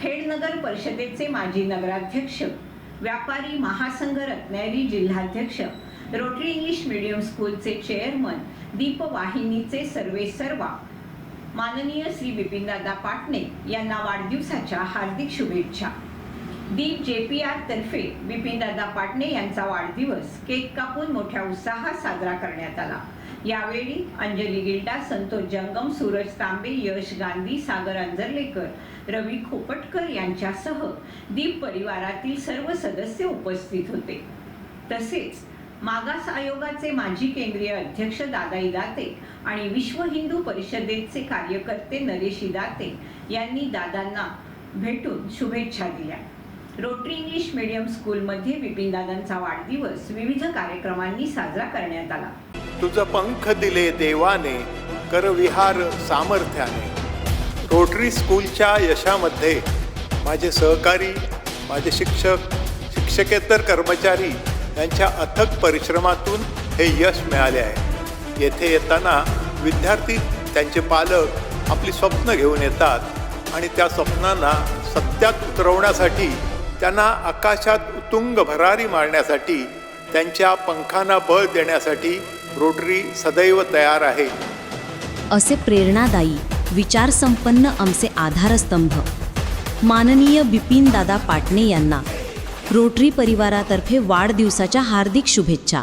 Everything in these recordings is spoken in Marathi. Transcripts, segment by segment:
खेडनगर परिषदेचे माजी नगराध्यक्ष व्यापारी महासंघ रत्नागिरी जिल्हाध्यक्ष रोटरी इंग्लिश मीडियम स्कूलचे चेअरमन दीप वाहिनीचे सर्वे सर्वा माननीय श्री बिपिनदादा पाटणे यांना वाढदिवसाच्या हार्दिक शुभेच्छा. दीप जे पी आर तर्फे बिपिनदादा पाटणे यांचा वाढदिवस केक कापून मोठ्या उत्साहात साजरा करण्यात आला. यावेळी अंजली गिल्डा संतोष जंगम सूरज तांबे यश गांधी सागर अंजर्लेकर रवी खोपटकर यांच्यासह दीप परिवारातील सर्व सदस्य उपस्थित होते. तसेच मागास आयोगाचे माजी केंद्रीय अध्यक्ष दादाई दाते आणि विश्व हिंदू परिषदेचे कार्यकर्ते नरेश दाते यांनी दादांना भेटून शुभेच्छा दिल्या. रोटरी इंग्लिश मीडियम स्कूलमध्ये बिपिनदादांचा वाढदिवस विविध कार्यक्रमांनी साजरा करण्यात आला. तुझं पंख दिले देवाने करविहार सामर्थ्याने. रोटरी स्कूलच्या यशामध्ये माझे सहकारी माझे शिक्षक शिक्षकेतर कर्मचारी यांच्या अथक परिश्रमातून हे यश मिळाले आहे. येथे येताना विद्यार्थी त्यांचे पालक आपली स्वप्न घेऊन येतात आणि त्या स्वप्नांना सत्यात उतरवण्यासाठी त्यांना आकाशात उतुंग भरारी मारण्यासाठी त्यांच्या पंखांना बळ देण्यासाठी रोटरी सदैव तयार आहे. असे प्रेरणादायी विचारसंपन्न आमचे आधारस्तंभ. माननीय बिपिन दादा पाटणे यांना रोटरी परिवारातर्फे वाढदिवसाच्या हार्दिक शुभेच्छा.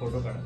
फोटो काढा